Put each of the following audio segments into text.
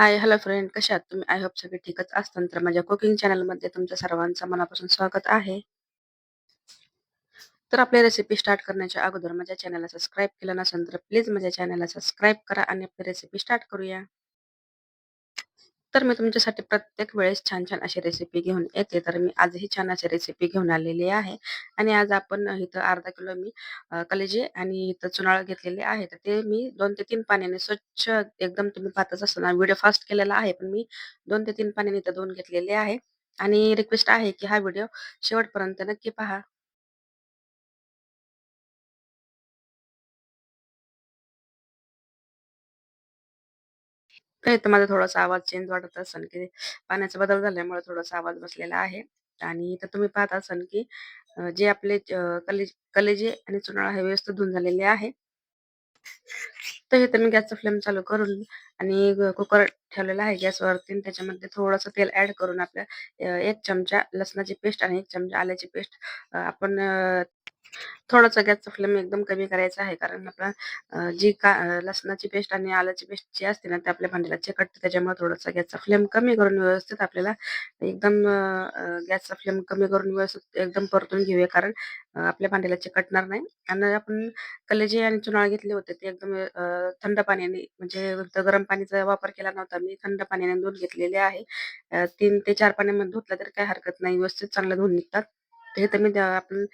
हाय, hello friend कशा आहात तुम्ही? आय होप सगळे ठीकच असताल. तर माझ्या कुकिंग चॅनलमध्ये तुमच्या सर्वांचं मनापासून स्वागत आहे. तर आपली रेसिपी स्टार्ट करण्याच्या अगोदर माझ्या चॅनलला सबस्क्राईब केलं नसेल तर प्लीज माझ्या चॅनलला सबस्क्राईब करा आणि आपली रेसिपी स्टार्ट करूया. तर मी तुमच्यासाठी प्रत्येक वेळेस छान-छान अशी रेसिपी घेऊन येते. तर मी आजही छान अशी रेसिपी घेऊन आलेली आहे आणि आज आपण इथं अर्धा किलो मी कलेजे आणि इथं चुनाळ घेतलेले आहे. तर ते मी दोन ते तीन पाण्याने स्वच्छ एकदम तुम्ही पाहतच असताना व्हिडिओ फास्ट केलेला आहे, पण मी दोन ते तीन पाण्याने इथं दोन घेतलेले आहे आणि रिक्वेस्ट आहे की हा व्हिडिओ शेवटपर्यंत नक्की पहा. तर इथं माझा थोडासा आवाज चेंज वाटत असेल, की पाण्याचा बदल झाल्यामुळे थोडासा आवाज बसलेला आहे. आणि इथं तुम्ही पाहत असाल, की जे आपले कले कलेजे आणि चुनाळा हे व्यवस्थित धुवून झालेले आहे. तर हे मी गॅसचा फ्लेम चालू करून आणि कुकर ठेवलेला आहे गॅसवरती त्याच्यामध्ये थोडंसं तेल ऍड करून आपल्या एक चमचा लसणाची पेस्ट आणि एक चमचा आल्याची पेस्ट आपण थोडासा गॅसचा फ्लेम एकदम कमी करायचा आहे. कारण आपला जी का लसणाची पेस्ट आणि आल्याची पेस्ट जी असते ना, ते आपल्या भांड्याला चिकटते. त्याच्यामुळे थोडासा गॅसचा फ्लेम कमी करून व्यवस्थित आपल्याला एकदम गॅसचा फ्लेम कमी करून व्यवस्थित एकदम परतून घेऊया. कारण आपल्या भांड्याला चिकटणार नाही आणि आपण कलेजी आणि चुनाळ घेतले होते ते एकदम थंड पाण्याने म्हणजे गरम पाण्याचा वापर केला नव्हता मी. थंड पाण्याने धुवून घेतलेले आहे. तीन ते चार पाण्यामध्ये धुतलं तरी काही हरकत नाही. व्यवस्थित चांगलं धुवून निघतात. हे तर मी आपण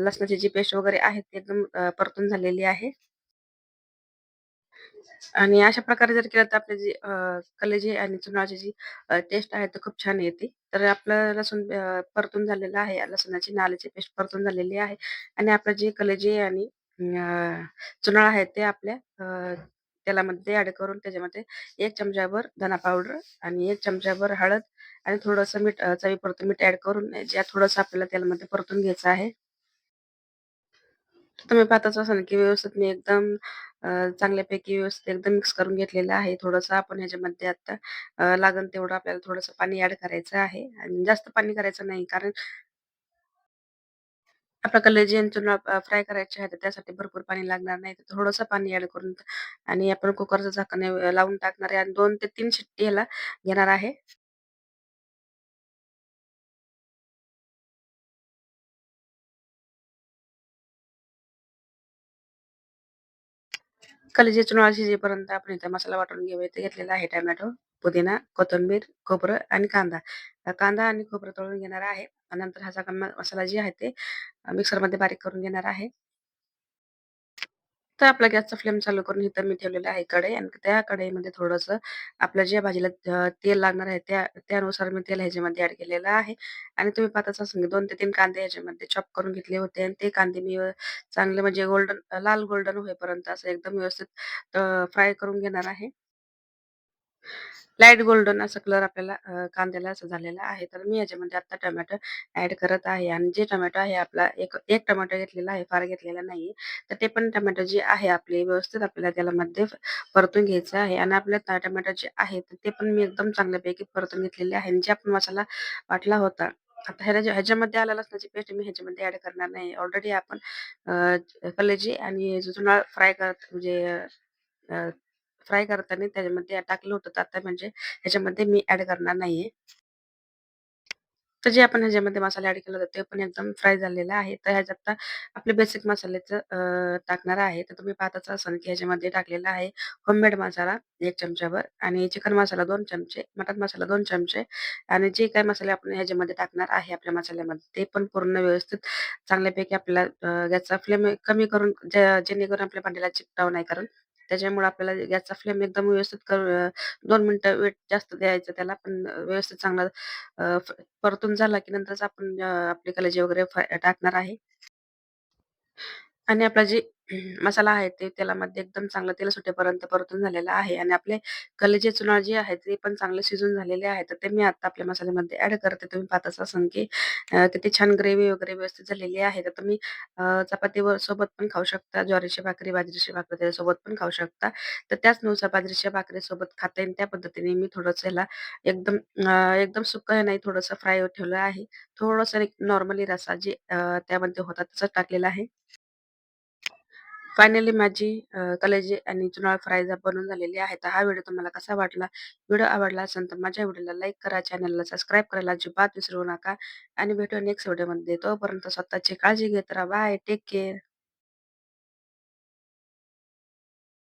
लसणाची जी पेस्ट वगैरे आहे ती एकदम परतून झालेली आहे. आणि अशा प्रकारे जर केलं तर आपली जी कलेजी आणि चुनाची जी टेस्ट आहे ती खूप छान येते. तर आपलं लसूण परतून झालेलं आहे. लसणाची नाल्याची पेस्ट परतून झालेली आहे आणि आपलं जे कलेजी आणि चुनाळ आहे ते आपल्या त्याला तेलामध्ये ऍड करून त्याच्यामध्ये एक चमचाभर धना पावडर आणि एक चमचाभर हळद आणि थोडंसं मीठ चवी चवीपुरतं मीठ ऍड करून ज्या थोडंसं आपल्याला तेलामध्ये परतून घ्यायचं आहे. तुम्ही पाहताच असाल की व्यवस्थित मी एकदम चांगल्यापैकी व्यवस्थित एकदम मिक्स करून घेतलेलं आहे. थोडंसं आपण ह्याच्यामध्ये आता लागण लागेल तेवढं आपल्याला थोडंसं पाणी ऍड करायचं आहे आणि जास्त पाणी करायचं नाही. कारण आपल्या कलेजी आणि चुना फ्राय करायचे आहे, तर त्यासाठी भरपूर पाणी लागणार नाही. तर थोडंसं पाणी ॲड करून आणि आपण कुकरचं झाकण लावून टाकणार आहे आणि दोन ते तीन शिट्टी ह्याला घेणार आहे. कलेजी चुना शिजेपर्यंत आपण इथे मसाला वाटून घेऊया. इथे घेतलेला आहे टोमॅटो, पुदिना, कोथिंबीर, खोबरं आणि कांदा. कांदा आणि खोबरं तळून घेणार आहे. नंतर हा सगळा मसाला जे आहे ते मिक्सरमध्ये बारीक करून घेणार आहे. तर आपला गॅसचा फ्लेम चालू करून इथं मी ठेवलेला आहे कढई आणि त्या कढईमध्ये थोडंसं आपल्या ज्या भाजीला तेल लागणार आहे त्या त्यानुसार मी तेल ह्याच्यामध्ये ऍड केलेलं आहे आणि तुम्ही पाहताच असं दोन ते तीन कांदे ह्याच्यामध्ये चॉप करून घेतले होते आणि ते कांदे मी चांगले म्हणजे गोल्डन लाल गोल्डन होईपर्यंत असं एकदम व्यवस्थित फ्राय करून घेणार आहे. लाइट गोल्डन असा कलर आपल्याला कांद्याला असं झालेला आहे. तर मी याच्यामध्ये आता टोमॅटो ऍड करत आहे आणि जे टोमॅटो आहे आपला एक एक टोमॅटो घेतलेला आहे, फार घेतलेला नाहीये. तर ते पण टोमॅटो जे आहे आपले व्यवस्थित आपल्याला त्याला मध्ये परतून घ्यायचं आहे आणि आपल्या टोमॅटो जे आहे ते पण मी एकदम चांगल्यापैकी परतून घेतलेले आहे आणि जे आपण मसाला वाटला होता. आता ह्याच्या ह्याच्यामध्ये आला लसणाची पेस्ट मी ह्याच्यामध्ये ऍड करणार नाही. ऑलरेडी आपण कलेजी आणि जुना फ्राय करत म्हणजे अ, फ्राय करताना त्याच्यामध्ये टाकलं होतं. तर आता म्हणजे ह्याच्यामध्ये मी ॲड करणार नाहीये. तर जे आपण ह्याच्यामध्ये मसाला ॲड केला होता ते पण एकदम फ्राय झालेलं आहे. तर ह्याच्यात आता आपले बेसिक मसाल्याचं टाकणार आहे. तर तुम्ही पाहतच असाल की ह्याच्यामध्ये टाकलेला आहे होममेड मसाला एक चमच्यावर आणि चिकन मसाला दोन चमचे, मटन मसाला दोन चमचे आणि जे काही मसाले आपण ह्याच्यामध्ये टाकणार आहे आपल्या मसाल्यामध्ये ते पण पूर्ण व्यवस्थित चांगल्यापैकी आपल्याला गॅसचा फ्लेम कमी करून जेणेकरून आपल्या भांड्याला चिकटाव नाही कारण त्याच्यामुळे आपल्याला गॅसचा फ्लेम एकदम व्यवस्थित कर दोन 2 मिनिटं वेट जास्त द्यायचं त्याला पण व्यवस्थित चांगला अ, परतून झाला की नंतरच आपण अ, आपली कलेजी वगैरे फ्राय टाकणार आहे. आणि आपला जे मसाला आहे ते तेलामध्ये एकदम चांगलं तेल सुटेपर्यंत परतून झालेला आहे आणि आपले कलेजे चुना जे आहे ते पण चांगले शिजून झालेले आहे. तर ते मी आता आपल्या मसाल्यामध्ये ऍड करते. तुम्ही पाहतच असाल की किती छान ग्रेव्ही वगैरे व्यवस्थित झालेली आहे. तर तुम्ही अ, चपातीवर सोबत पण खाऊ शकता. ज्वारीची भाकरी, बाजरीची भाकरी त्याच्यासोबत पण खाऊ शकता. तर त्याचनुसार बाजरीच्या भाकरीसोबत खाता येईल त्या पद्धतीने मी थोडंसं ह्याला एकदम अ, एकदम सुकं नाही थोडंसं फ्राय ठेवलं आहे. थोडंसं एक नॉर्मली रस्सा जे त्यामध्ये होता तसंच टाकलेला आहे. फायनली माझी कलेजी आणि चुनाळ फ्राय बनवून झालेली आहे. तर हा व्हिडिओ तुम्हाला कसा वाटला? व्हिडिओ आवडला असेल तर माझ्या व्हिडिओला लाईक करा, चॅनलला सबस्क्राईब करायला अजिबात विसरू नका आणि भेटू नेक्स्ट व्हिडिओमध्ये. तोपर्यंत स्वतःची काळजी घेत राहा. Bye, take care.